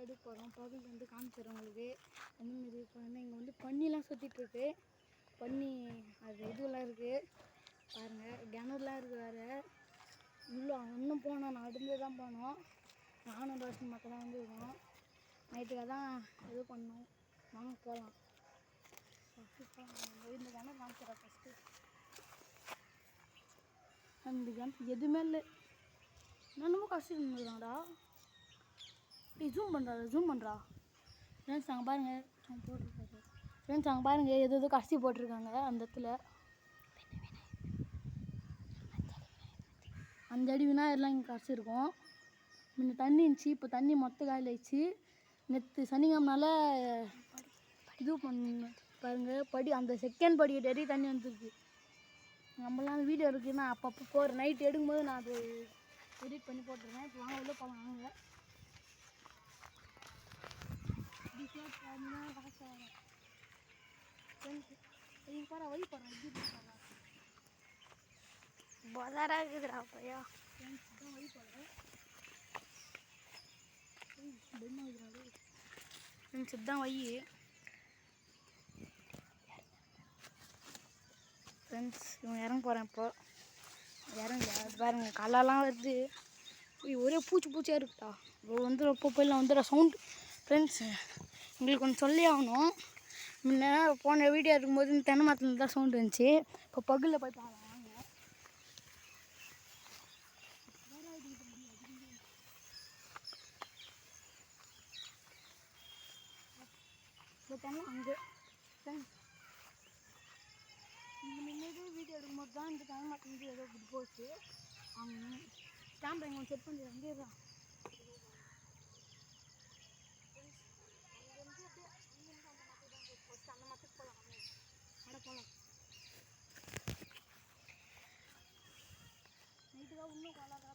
தான் எடுக்க போகிறோம் பகுதி வந்து காமிச்சிடும் உங்களுக்கு. அந்தமாரி இப்போ இங்கே வந்து பன்னிலாம் சுற்றிட்டுருக்கு பன்னி அது இதுவெல்லாம் இருக்குது பாருங்கள் கிணறுலாம் இருக்குது வேறு. உள்ளே இன்னும் போனோம். நடந்து தான் போனோம். நானும் ரோஷன் மக்கள் தான் வந்துருக்கோம். நைட்டுக்காக தான் இது பண்ணோம். வாங்க போகலாம். இந்த கிணறு காமிச்சிடறேன் ஃபஸ்ட்டு அந்த கிணத்து எதுவுமே இல்லை. இன்னமும் கஷ்டம் இருந்துக்கிறாங்கடா டேய் ஜூம் பண்ணுறா ஜூம் பண்ணுறா ஃப்ரெண்ட்ஸ் அங்கே பாருங்கள் போட்டிருக்காரு. ஃப்ரெண்ட்ஸ் அங்கே பாருங்கள் எது எதோ கஷ்டி போட்டிருக்காங்க அந்த இடத்துல. அந்த அடி விநாயகர்லாம் இங்கே கரைச்சி இருக்கும் முன்ன தண்ணி இருந்துச்சு இப்போ தண்ணி மொத்த காயில் ஆயிடுச்சு. நேற்று சனிக்கிழமனால இது பண்ண பாருங்கள் படி அந்த செகண்ட் படிக்கட்டு வரையும் தண்ணி வந்துருக்கு நம்மளாம் வீடியோ இருக்குது நான் அப்பப்போ போகிற நைட் எடுக்கும்போது நான் அது எடிட் பண்ணி போட்டுருவேன். இப்போ வாங்க உள்ளே போகலாம் வாங்க டிசைட் பண்ணா காசு வரும். Friends, இங்க பாரு வழி போடுறேன் எப்படி போடுறேன் பதாரா இருக்குதுடா பையா ஃப்ரெண்ட்ஸ் தான் வழி போடுறேன் பெண்ணு வைக்கிறாரு ஃப்ரெண்ட்ஸ் இதுதான் வை ஃப்ரெண்ட்ஸ் இவன் இறங்க போகிறேன் இப்போ. இறங்க அது பாருங்க கல்லெல்லாம் வருது. ஒரே பூச்சி பூச்சியாக இருக்குதா இப்போ வந்து ரொம்ப போயிடலாம் வந்துடுற சவுண்டு ஃப்ரெண்ட்ஸ் எங்களுக்கு ஒன்று சொல்லி ஆகணும். முன்ன போன வீடியோ இருக்கும்போது இந்த தென்னை மரத்தில் தான் சவுண்டு இருந்துச்சு. இப்போ பகலில் போய் பார்க்கலாம் வாங்க தென்னை அங்கே. ஃப்ரெண்ட்ஸ் வீடியோ எடுக்கும்போது தான் இந்த டைம் மாட்டேங்குது ஏதோ போச்சு. அவங்க கேமரா இங்கே செட் பண்ணி வந்துடுறான் இருக்கான் அந்த மரத்துக்கு போகலாம் அட போகலாம் நைட்டுக்காக இன்னும் காலாக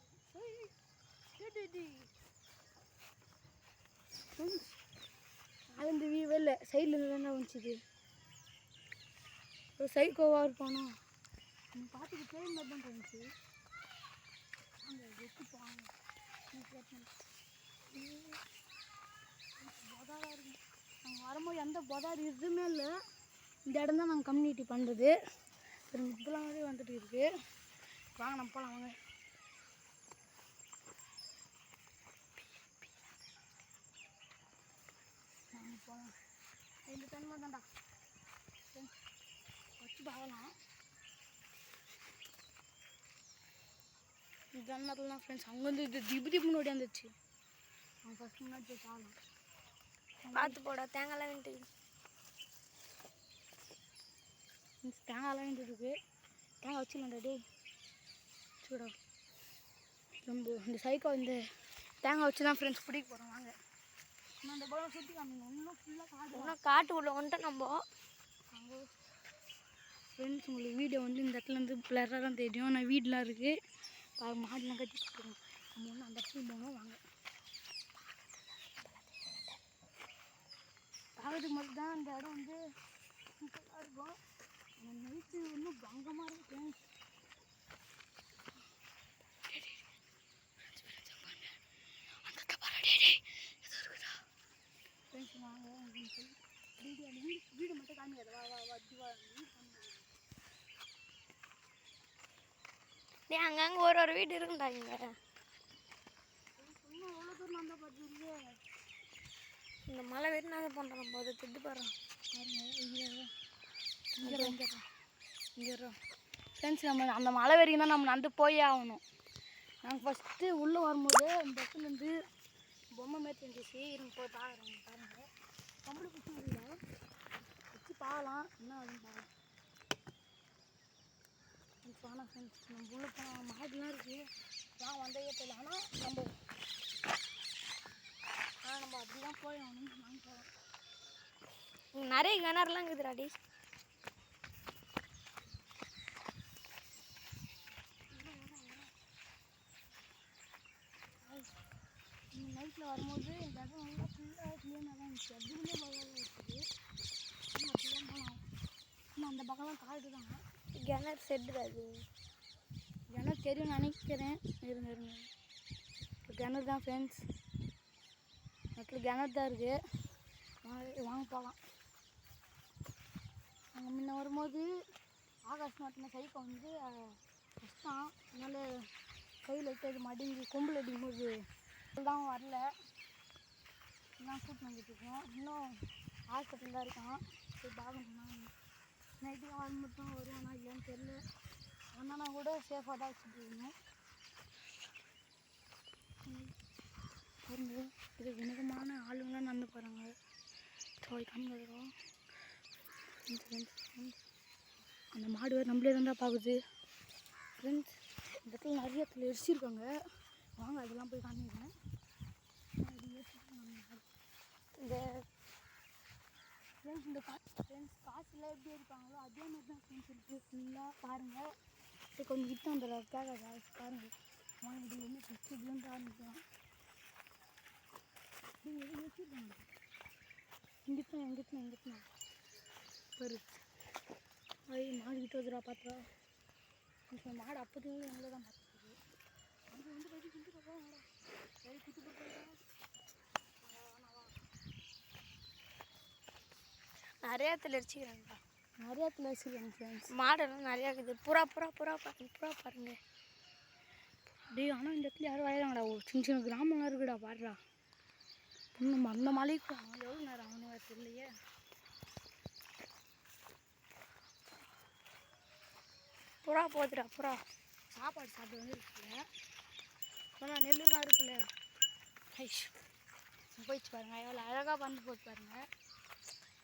அது இந்த வீவே இல்லை சைடில் தானே வந்துச்சுது ஒரு சைக்கோவாக இருப்பானோ? நீ பார்த்துட்டு பேய் மாதிரி தான் இருந்துச்சு அங்கே வெட்டி போவாங்க பொதாவாக இருக்கும் நாங்கள் வரும்போது எந்த பொதாது எதுவுமே இல்லை. இந்த இடம் தான் நாங்கள் கம்யூனிட்டி பண்ணுறது சரி இப்போலாம் வரையும் வந்துட்டு இருக்கு. வாங்க நம்ம போகலாம் வாங்க. போகலாம் இந்த தன்மை தான்டா. வச்சு பார்க்கலாம். இந்த தன்மத்துலாம் ஃப்ரெண்ட்ஸ் அங்கே வந்து இது திபு திபுன்னு வந்துச்சு அவன் ஃபஸ்ட் முன்னாடி போய் பார்க்கலாம். பார்த்து போடா தேங்காய்லாம் வந்துட்டு இந்த தேங்காய்லாம் இருக்கு தேங்காய் வச்சுலாம்டா டேய். சூடா. நம்ம இந்த சைக்கோ இந்த தேங்காய் வச்சு தான் ஃப்ரெண்ட்ஸ் பிடிக்க போகிறோம் வாங்க. நான் அந்த படம் சுற்றி காமிங்க இன்னும் ஃபுல்லாக காடு இன்னும் காட்டுக்குள்ளே வந்துட்டு நம்ம. அங்கே ஃப்ரெண்ட்ஸ் உங்களுக்கு வீடியோ வந்து இந்த இடத்துல இருந்து பிளராக தான் தெரியும். நான் வீடெலாம் இருக்குது பாரு மாடெலாம் கட்டி கொடுத்துருவோம் நம்ம ஒன்று அந்த இடத்துக்கு போகணும் வாங்க. பார்க்கறதுக்கு மட்டும் தான் அந்த இடம் வந்து இருக்கும். ஆனால் நைட்டு இன்னும் பங்கமாக வீடியோ வீடு வீடு மட்டும் காமிக்காது வா வா வா இப்படி வா வீடு காமிக்காது டேய் அங்கங்கே ஒரு ஒரு வீடு இருக்குண்டா இங்கே. சும்மா எவ்வளோ தூரம் வந்தால் பார்த்துருக்கு இந்த மலை வீடு நான் பண்ணுறோம் நம்ம அதை திட்டு பாருங்க இங்கே ஃப்ரெண்ட்ஸ் நம்ம அந்த மலை வரைக்கும் தான் நம்ம நடந்து போயே ஆகணும். நாங்கள் ஃபஸ்ட்டு உள்ளே வரும்போது இந்த பஸ்ஸுலேருந்து பொம்மை மாதிரி தெரிஞ்சிச்சு இருங்க போய் பார்க்குறோம். பாருங்கள் கம்பளி பிடிச்சி இல்லை. வச்சு பார்க்கலாம். என்ன ஆகுதுன்னு பார்க்கலாம். ஃப்ரெண்ட்ஸ் ஃப்ரெண்ட்ஸ் நம்ம உள்ள போனால் மாடுலாம் இருக்குது நான் வந்தே தெரியல. ஆனால் நம்ம ஆனால் நம்ம அப்படி தான் போய் ஆகணும் நாங்கள் போகிறோம் நிறைய கிணறுலாம் இருக்குதுடா டி நைட்டில் வரும்போது இந்த இடம் நல்லா ஃபுல்லாக க்ளீனாக தான் இருந்துச்சு. அதுக்குள்ளே பகவான் இருக்குது நம்ம அப்படிலாம் போகலாம் ஆனால் அந்த பக்கம்லாம் காடு தான். கிணறு செட்டு அது. கிணறு தெரியும் நினைக்கிறேன். இருங்க இருங்க கிணறு தான் ஃப்ரெண்ட்ஸ் இடத்துல கிணறு தான் இருக்குது வாங்க வாங்க போகலாம் அங்கே முன்ன வரும்போது ஆகாஷ் மாட்டின சைக்கை வந்து கஷ்டம் அதனால கையில் இட்டது மடிங்கி கொம்பில் அடிக்கும்போது தான் வரல. இன்னும் கூட்டு இருக்கோம். இன்னும் ஹாஸ்பிட்டல் தான் இருக்கான். போய் பார்க்கணும். நைட்டு ஆள் மட்டும் வருவானா இல்லைன்னு தெரியல. அண்ணனா கூட சேஃபாக தான் வச்சுட்டு இருக்கணும் இது வினகமான ஆளுங்களாம் நடந்து போகிறாங்க சோய் காமிக்கிறோம் அந்த மாடு வேறு நம்மளே தான்டா பார்க்குது ஃப்ரெண்ட்ஸ் இந்த இடத்துல நிறைய இடத்துல எரிச்சிருக்காங்க. வாங்க அதெல்லாம் போய் காமிக்கிறேன். இந்த ஃப்ரெண்ட்ஸ் இந்த காசு ஃப்ரெண்ட்ஸ் காசுலாம் எப்படி இருப்பாங்களோ அதே மாதிரி தான் ஃப்ரெண்ட்ஸ் இருக்குது ஃபுல்லாக பாருங்கள் இது கொஞ்சம் கிட்ட அந்த வந்துடுற காசு பாருங்கள் வாங்க இது வந்து ஃபஸ்ட்டு இதுலேருந்து ஆரம்பிக்கலாம் நீங்கள் எதுவும் வச்சுருக்காங்க இங்கிட்டு எங்கிட்டு எங்கிட்டு பாரு. ஐய் மாடு கிட்ட வந்துடா பார்த்தா இந்த மாடு அப்போதுலேருந்து எங்களை தான் பார்த்துருக்கு அங்கே வந்து கட்டி குண்டு போகிறோம் சரி குத்து போகிறோம் நிறைய இடத்துல எரிச்சிக்கிறாங்கப்பா நிறைய இடத்துல வச்சுருக்காங்க ஃப்ரெண்ட்ஸ் மாடெல்லாம் நிறையா இருக்குது. புறா புறா புறா பாருங்க புறா பாருங்க. டேய் ஆனால் இந்த இடத்துல யாரும் வரையாங்கடா ஒரு சின்ன சின்ன கிராமம்லாம் இருக்குடா பாடுறா இன்னும் அந்த மலைக்கு அவன் எவ்வளோ நேரம் அவனு தெரியலையே. புறா போகுதுடா புறா. சாப்பாடு சாப்பிட்டு வந்து இருக்குல்ல நெல்லுலாம் இருக்குல்ல. ஐஷ். போயிடுச்சு பாருங்க. எவ்வளோ அழகாக வந்து போச்சு பாருங்க. இன்னும்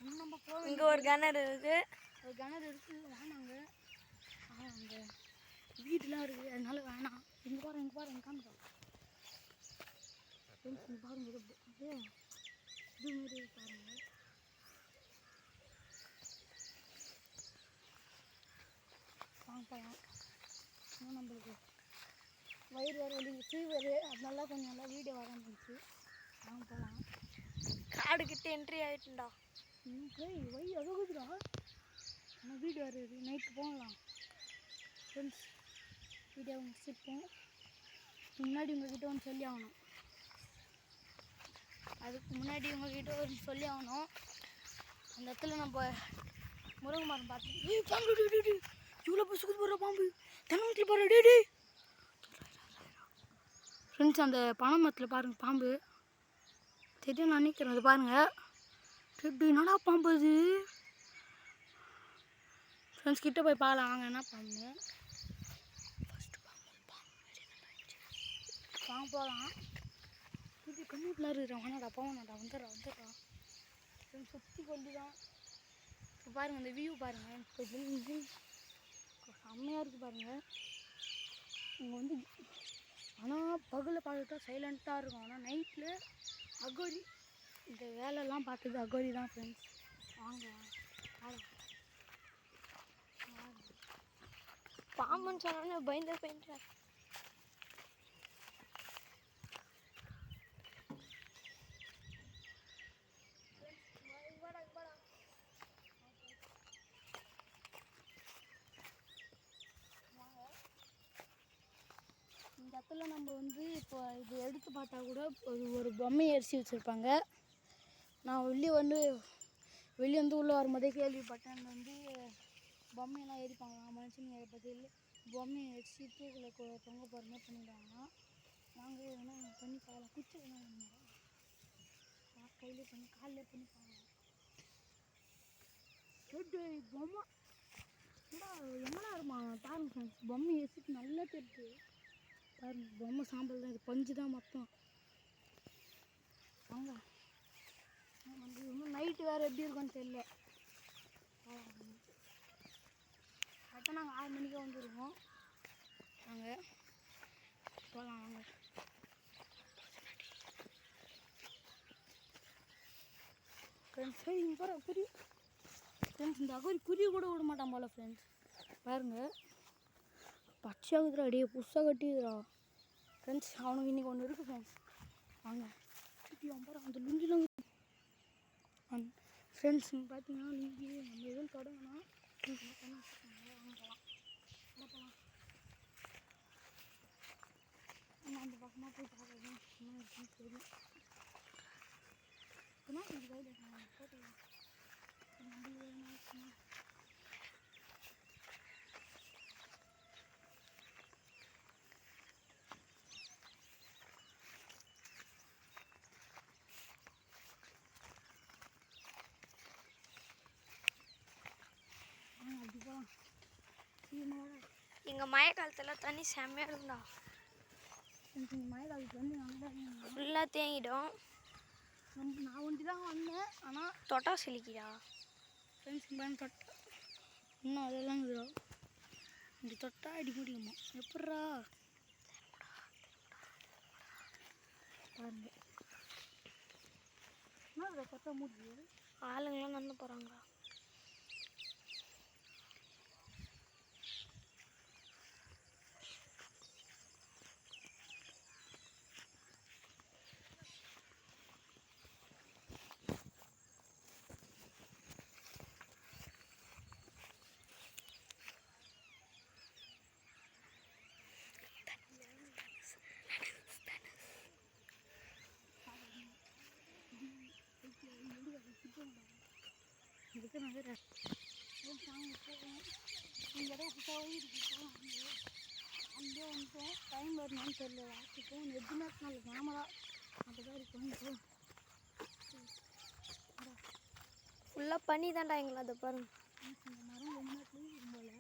நம்ம போக இங்கே ஒரு கிணறு இருக்குது ஒரு கிணறு இருக்குது வேணாங்க அங்கே வீடுலாம் இருக்குது அதனால வேணாம். இங்கே பாரு இங்கே பாரு இங்கே ஃப்ரெண்ட்ஸ் இங்கே பாருங்க அப்படியே. இது பாருங்க. வாங்க போகலாம் இன்னும் நம்மளுக்கு? வயிறு வேறு வலி ஃபீவரு அதனால கொஞ்சம் நல்லா வீடியோ வர இருந்துச்சு. வாங்க போகலாம் காடு கிட்ட என்ட்ரி ஆகிட்டுண்டா வை அழகுதுடா நம்ம வீடு வேறு நைட்டு போகலாம். ஃப்ரெண்ட்ஸ் வீடியோ முடிச்சிருப்போம். முன்னாடி உங்ககிட்ட ஒன்று சொல்லி ஆகணும். அதுக்கு முன்னாடி உங்ககிட்ட ஒரு சொல்லி ஆகணும். அந்த இடத்துல நம்ம முருங்கை மரம் பார்த்து ஏய் பாம்பு டே, டே, இவ்வளோ புசுக்கு போடுற பாம்பு. தென்னமரத்தில் போடுற டே டே ஃப்ரெண்ட்ஸ் அந்த பனை மரத்தில் பாருங்கள் பாம்பு. தெரியும் நான் நினைக்கிறேன். அது பாருங்கள் எப்படி என்னடா பாம்பு அது? ஃப்ரெண்ட்ஸ் கிட்ட போய் பார்க்கலாம் வாங்க என்ன பாம்பு? ஃபஸ்ட்டு பாம்பு பாம்பு மாதிரி வாங்க போகலாம் இது கண்ணுக்குள்ள இருக்கிறான் வேணாடா போவேணாடா வந்துடுறா வந்துடுறா. ஃப்ரெண்ட்ஸ் சுற்றி கொண்டு தான் இப்போ பாருங்கள் அந்த வியூ பாருங்கள் இப்போ செம்மையாக இருக்குது பாருங்கள் இங்கே வந்து ஆனால் பகலில் பார்த்துட்டா சைலண்ட்டாக இருக்கும். ஆனால் நைட்டில் அகோரி இந்த வேலைலாம் பார்த்தது அகோரி தான் ஃப்ரெண்ட்ஸ் வாங்க பாம்புன்னு சொன்னோன்னே பயந்தே போயிட்டேன் இந்த இடத்துல நம்ம வந்து இப்போ இது எடுத்து பார்த்தா கூட ஒரு ஒரு பொம்மை அரிசி வச்சுருப்பாங்க. நான் வெளியே வந்து வெளியே வந்து உள்ளே வரும்போதே கேள்விப்பட்டேன். வந்து பொம்மையெல்லாம் எரிப்பாங்க மனுஷங்க பதில் பொம்மையை அடிச்சு தூக்கில் தொங்க போகிற மாதிரி பண்ணிடுவாங்க நாங்கள் எதனா பண்ணி பார்க்கலாம். குச்சி எதனா கையிலே பண்ணி காலில் பண்ணி பார்க்கலாம். பொம்மை. என்னடா எங்கடா இருமா? பாருங்க ஃப்ரெண்ட்ஸ் பொம்மை எரிச்சிட்டு நல்லா தெரியுது. பாருங்க பொம்மை சாம்பல் தான் இது பஞ்சு தான் மொத்தம். வாங்க. இன்னும் நைட்டு வேறு எப்படி இருக்கும்னு தெரியல. கரெக்டாக நாங்கள் ஆறு மணிக்கு வந்துருக்கோம் நாங்கள் போகலாம் வாங்க. ஃப்ரெண்ட்ஸ் இங்கே போகிற குருவி ஃப்ரெண்ட்ஸ் இந்த அகோரி குருவி கூட விட மாட்டான் போல் ஃப்ரெண்ட்ஸ் பாருங்க. பச்சையாகுதுரா அடியே புதுசாக கட்டிடுறா ஃப்ரெண்ட்ஸ் அவனுக்கு இன்றைக்கி ஒன்று இருக்குது ஃப்ரெண்ட்ஸ் வாங்க. குட்டி அவன் பாரு அந்த லுங்கிலாம் ஃப்ரெண்ட்ஸ் பார்த்தீங்கன்னா நீங்கள் நம்ம எதுவும் தொடங்கினா நம்ம அந்த பக்கமாக போய் பார்க்கணும் என்ன இருக்குன்னு தெரியும் கையில் போட்டு நம்மளுக்கு என்ன ஆச்சுன்னா வாங்க அப்படி போகலாம் சீக்கிரமாக எங்கள் மழை காலத்தில் தண்ணி செம்மையாக இருக்கும்டா. மழை காலத்துக்கு வந்து ஃபுல்லாக தேங்கிடும். நான் ஒண்டி தான் வந்தேன் ஆனால் தொட்டா சிலிக்கிடா ஃப்ரெண்ட்ஸ் பேன் தொட்டா இன்னும் அதெல்லாம் இருக்குதா இப்படி தொட்டா அடி முடியுமா? எப்பட்றா? பாருங்க. என்ன தொட்டா முடியுது ஆளுங்களாம் நடந்து போகிறாங்கடா போகலாம் அங்கே வந்துட்டோம் டைம் வரணும்னு தெரியல வாசிப்போம் எதுவுமே நாளைக்கு நாமளா அப்படிதான் இருக்கும் ஃபுல்லாக பண்ணி தான்டா எங்களை அதை பாருங்க. இந்த மரம் ரொம்ப நேரத்துலேயும் இருக்கும் போல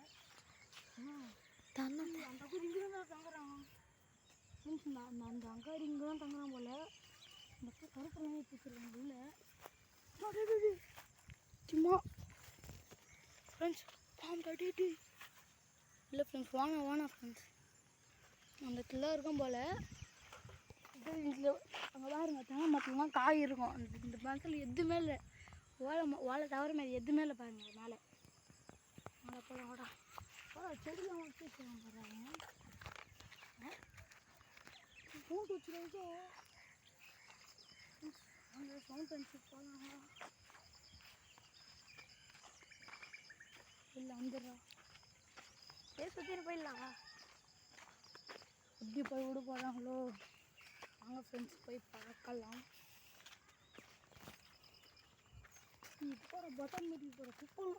தானே அந்த அக்கா இங்கே தான் தங்குறாங்க மீன்ஸ் இந்த அந்த அந்த அக்கா இங்கே தான் தங்குறான் போல. இந்த அக்கா கருப்பெல்லாம் வச்சுருக்காங்க உள்ள. சும்மா ஃப்ரெண்ட்ஸ் பாம்பு கட்டிட்டு இல்லை ஃப்ரெண்ட்ஸ் வாங்க வாங்க ஃப்ரெண்ட்ஸ் அந்த கிலோ இருக்கும் போல். இது இதில் அங்கே பாருங்க தென்னை மரத்துலலாம் காய் இருக்கும். அந்த இந்த மரத்தில் எதுவுமே இல்லை. ஓலை ஓலை தவிர மாதிரி எதுவுமே இல்லை பாருங்க மேலே. மேலே போகலாம் ஓடா ஓடா செடியில் வச்சு போகிறாங்க பாருங்க. பூண்டு வச்சுருவாங்க அங்கே சவுண்ட் அனுப்பிச்சு போகலாம் இல்லை வந்துடுறா ஏ சுற்றிட்டு போயிடலாம். எப்படி போய் விட போகிறாங்களோ வாங்க ஃப்ரெண்ட்ஸ் போய் பார்க்கலாம். போகிற பட்டன் மீறி போகிற குப்பம்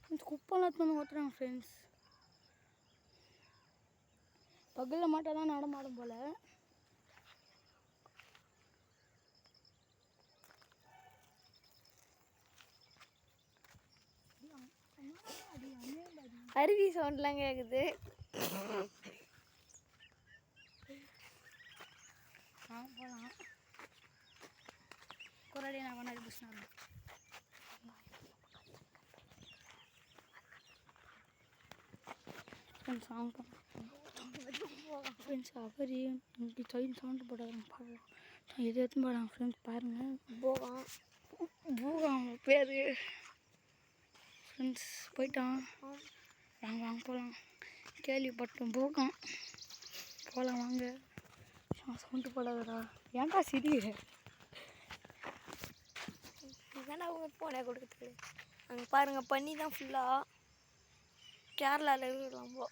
ஃப்ரெண்ட்ஸ் குப்பெல்லாம் எடுத்து வந்து ஓட்டுறாங்க ஃப்ரெண்ட்ஸ் பகலில் மாட்டால் தான் நடமாடும் போல். அருவி சவுண்ட்லாம் கேட்குது போகலாம் குரடி நான் பண்ணாடி பிடிச்சினாரு ஃப்ரெண்ட்ஸ் அவங்க ஃப்ரெண்ட்ஸ் அவரி இப்படி சைன் சவுண்டு பாவம் எது எடுத்து போடாங்க ஃப்ரெண்ட்ஸ் பாருங்கள் போகம் பூகம் பேர். ஃப்ரெண்ட்ஸ் போயிட்டான். வாங்க வாங்க போகலாம் கேள்விப்பட்டோம் பூகம். போகலாம் வாங்க. சவுண்டு போடாதடா. ஏன்டா சிரிக்கிற இதாண்டா அவங்க போனே கொடுக்குறது. அங்கே பாருங்க பண்ணி தான் ஃபுல்லாக கேரளாவில் இருக்கு ரொம்ப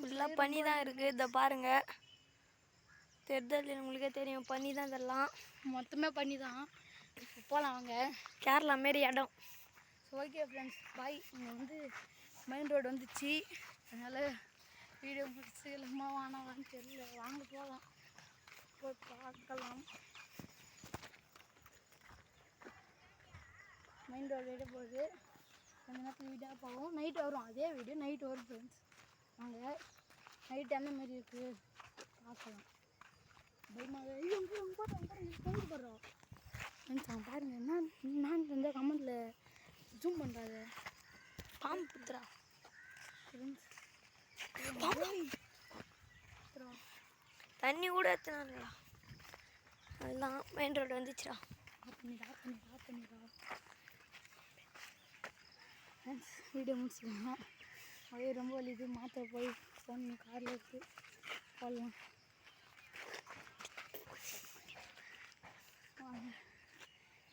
ஃபுல்லாக பண்ணி தான் இருக்குது இதை பாருங்க. தெரிதல் உங்களுக்கே தெரியும். பண்ணி தான் இதெல்லாம். மொத்தமே பண்ணி தான். போகலாம் வாங்க. கேரளா மாரி இடம். ஸோ ஓகே ஃப்ரெண்ட்ஸ் பாய் இங்கே வந்து மெயின் ரோடு வந்துச்சு. அதனால் வீடியோ முடிச்சு இல்லைமா வானவான்னு தெரியல. வாங்க போகலாம் போய் பார்க்கலாம். மெயின் ரோடு வீடியோ போகுது. கொஞ்ச நேரத்தில் வீடியோ போகும் நைட் வரும். அதே வீடியோ நைட் வரும் ஃப்ரெண்ட்ஸ் வாங்க. நைட் என்ன மாதிரி இருக்குது பார்க்கலாம். பயமாக ஐயோ அங்கே போடுறோம் ஃப்ரெண்ட்ஸ் அவன் பாருங்கள் என்ன நான் வந்து கமெண்ட்டில் ஜூம் பண்ணுறாரு பாம்பு புத்துறா தண்ணி கூட எத்தனா அதுதான் மெயின் ரோடு வந்துச்சுடா. வீடியோ முடிச்சுக்கோங்க வயிறு ரொம்ப வலிது மாத்திரை போய் ஃபோன் காரில் இருக்குது போடலாம்.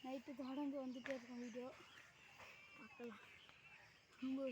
நைட்டு தொடர்ந்து வந்துட்டே இருக்கும் வீடியோ. பார்க்கலாம் ரொம்ப